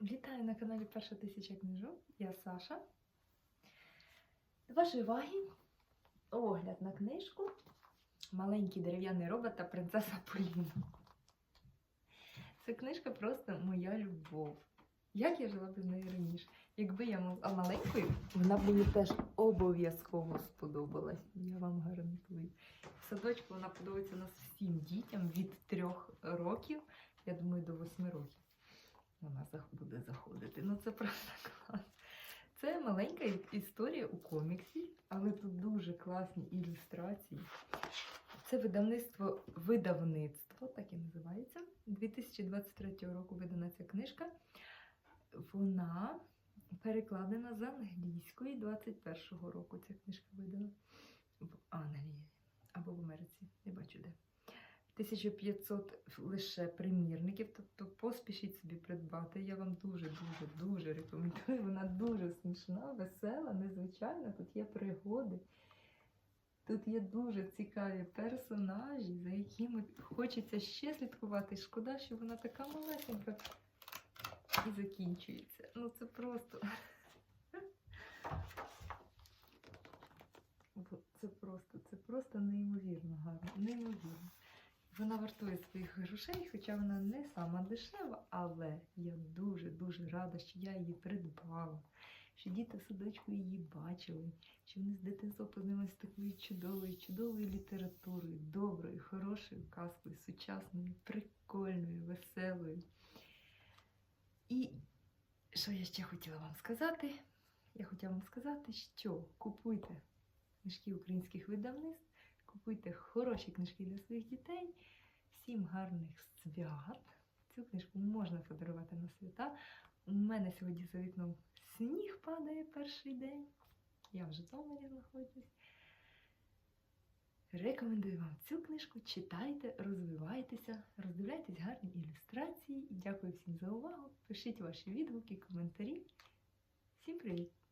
Вітаю на каналі Перша тисяча книжок. Я Саша. До вашої уваги огляд на книжку Маленький дерев'яний робот та принцеса Поліна. Це книжка просто моя любов. Як я жила без неї раніше? Якби я була маленькою, вона б мені теж обов'язково сподобалась. Я вам гарантую. В садочку вона подобається у нас всім дітям від трьох років, я думаю, до восьми років. Вона буде заходити. Ну це просто клас. Це маленька історія у коміксі, але тут дуже класні ілюстрації. Це видавництво видавництво, так і називається. 2023 року видана ця книжка. Вона перекладена з англійської 21-го року. Ця книжка видана в Англії або в Америці. Не бачу де. 1500 лише примірників, тобто поспішіть собі придбати. Я вам дуже, дуже, дуже рекомендую. Вона дуже смішна, весела, незвичайна. Тут є пригоди. Тут є дуже цікаві персонажі, за якими хочеться ще слідкувати. Шкода, що вона така малесенька і закінчується. Ну це просто. Це просто, це просто неймовірно гарно. Неймовірно. Вона вартує своїх грошей, хоча вона не сама дешева, але я дуже-дуже рада, що я її придбала, що діти в садочку її бачили, що вони з дитинства познайомилися такою чудовою, чудовою літературою, доброю, хорошою казкою, сучасною, прикольною, веселою. І що я ще хотіла вам сказати? Я хотіла вам сказати, що купуйте книжки українських видавництв, купуйте хороші книжки для своїх дітей. Всім гарних свят. Цю книжку можна подарувати на свята. У мене сьогодні за вікном сніг падає перший день. Я в Житомирі знаходжусь. Рекомендую вам цю книжку. Читайте, розвивайтеся, роздивляйтесь гарні ілюстрації. Дякую всім за увагу. Пишіть ваші відгуки, коментарі. Всім привіт!